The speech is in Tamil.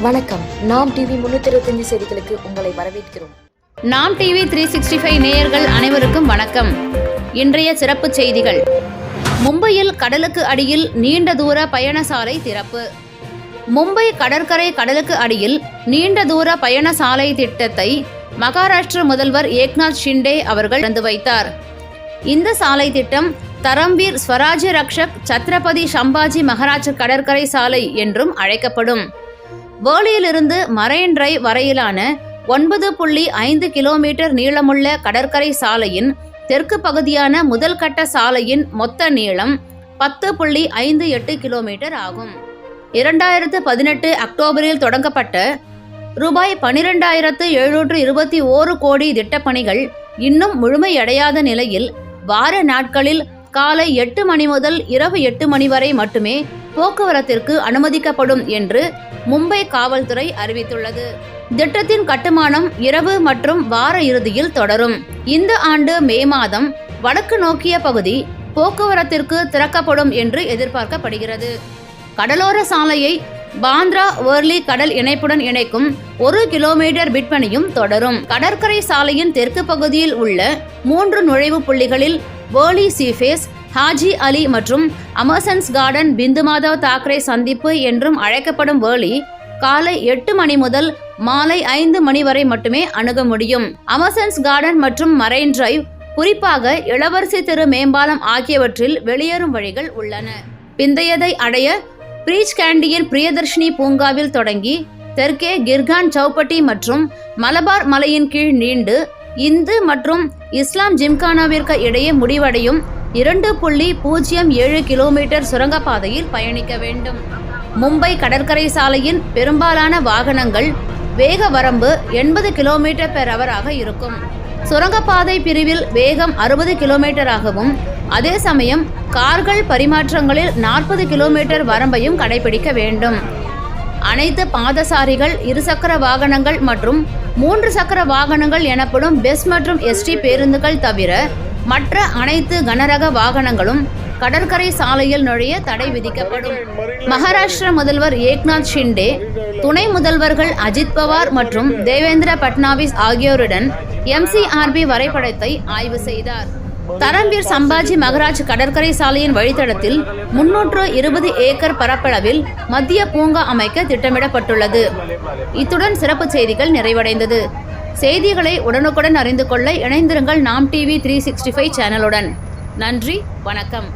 வணக்கம். நாம் டிவி முன்னூத்தி இருபத்தஞ்சு செய்திகளுக்கு உங்களை வரவேற்கிறோம். நாம் டிவி த்ரீ சிக்ஸ்டி ஃபைவ் நேயர்கள் அனைவருக்கும் வணக்கம். இன்றைய சிறப்பு செய்திகள். மும்பையில் கடலுக்கு அடியில் நீண்ட தூர பயணசாலை திறப்பு. மும்பை கடற்கரை கடலுக்கு அடியில் நீண்ட தூர பயணசாலை திட்டத்தை மகாராஷ்டிர முதல்வர் ஏக்நாத் ஷிண்டே அவர்கள் திறந்து வைத்தார். இந்த சாலை திட்டம் தரம்பீர் ஸ்வராஜ்ய ரக்ஷக் சத்ரபதி சம்பாஜி மகாராஜ் கடற்கரை சாலை என்றும் அழைக்கப்படும். வேலியிலிருந்து மரைன் டிரைவ் வரையிலான ஒன்பது புள்ளி ஐந்து கிலோமீட்டர் நீளமுள்ள கடற்கரை சாலையின் தெற்கு பகுதியான முதல் கட்ட சாலையின் மொத்த நீளம் பத்து புள்ளி ஐந்து எட்டு கிலோமீட்டர் ஆகும். இரண்டாயிரத்து பதினெட்டு அக்டோபரில் தொடங்கப்பட்ட ரூபாய் பனிரெண்டாயிரத்து எழுநூற்று இருபத்தி ஓரு கோடி திட்டப்பணிகள் இன்னும் முழுமையடையாத நிலையில் வார நாட்களில் காலை எட்டு மணி முதல் இரவு எட்டு மணி வரை மட்டுமே போக்குவரத்திற்கு அனுமதிக்கப்படும் என்று மும்பை காவல்துறை அறிவித்துள்ளது. திட்டத்தின் கட்டுமானம் இரவு மற்றும் வார இறுதியில் தொடரும். இந்த ஆண்டு மே மாதம் வடக்கு நோக்கிய பகுதி போக்குவரத்திற்கு திறக்கப்படும் என்று எதிர்பார்க்கப்படுகிறது. கடலோர சாலையை பாந்த்ரா வேர்லி கடல் இணைப்புடன் இணைக்கும் ஒரு கிலோமீட்டர் விற்பனையும் தொடரும். கடற்கரை சாலையின் தெற்கு பகுதியில் உள்ள மூன்று நுழைவு புள்ளிகளில் வேர்லி சீஃபேஸ் ஹாஜி அலி மற்றும் அமர்சன்ஸ் கார்டன் பிந்து மாதவ் தாக்கரே சந்திப்பு என்றும் அழைக்கப்படும் வேலி காலை எட்டு மணி முதல் மாலை ஐந்து மணி வரை மட்டுமே அணுக முடியும். அமர்சன்ஸ் கார்டன் மற்றும் மரைன் டிரைவ் குறிப்பாக இளவரசி தெரு மேம்பாலம் ஆகியவற்றில் வெளியேறும் வழிகள் உள்ளன. பிந்தையதை அடைய பிரீச் கேண்டியின் பிரியதர்ஷினி பூங்காவில் தொடங்கி தெற்கே கிர்கான் சௌப்பட்டி மற்றும் மலபார் மலையின் கீழ் நீண்டு இந்து மற்றும் இஸ்லாம் ஜிம்கானாவிற்கு இடையே முடிவடையும் இரண்டு புள்ளி பூஜ்ஜியம் ஏழு கிலோமீட்டர் சுரங்கப்பாதையில் பயணிக்க வேண்டும். மும்பை கடற்கரை சாலையின் பெரும்பாலான வாகனங்கள் வேக வரம்பு எண்பது கிலோமீட்டர் பெர் அவராக இருக்கும். சுரங்கப்பாதை பிரிவில் வேகம் அறுபது கிலோமீட்டராகவும் அதே சமயம் கார்கள் பரிமாற்றங்களில் நாற்பது கிலோமீட்டர் வரம்பையும் கடைபிடிக்க வேண்டும். அனைத்து பாதசாரிகள் இருசக்கர வாகனங்கள் மற்றும் மூன்று சக்கர வாகனங்கள் எனப்படும் பெஸ் மற்றும் எஸ்டி பேருந்துகள் தவிர மற்ற அனைத்து கனரக வாகனங்களும் கடற்கரை சாலையில் நுழைய தடை விதிக்கப்படும். மகாராஷ்டிர முதல்வர் ஏக்நாத் ஷிண்டே துணை முதல்வர்கள் அஜித் பவார் மற்றும் தேவேந்திர பட்னாவிஸ் ஆகியோருடன் எம்சிஆர்பி வரைபடத்தை ஆய்வு செய்தார். தரம்பீர் சம்பாஜி மகராஜ் கடற்கரை சாலையின் வழித்தடத்தில் முன்னூற்று இருபது ஏக்கர் பரப்பளவில் மத்திய பூங்கா அமைக்க திட்டமிடப்பட்டுள்ளது. இத்துடன் சிறப்பு செய்திகள் நிறைவடைந்தது. செய்திகளை உடனுக்குடன் அறிந்து கொள்ள இணைந்திருங்கள் நாம் டிவி த்ரீ சிக்ஸ்டி ஃபைவ் சேனலுடன் நன்றி வணக்கம்.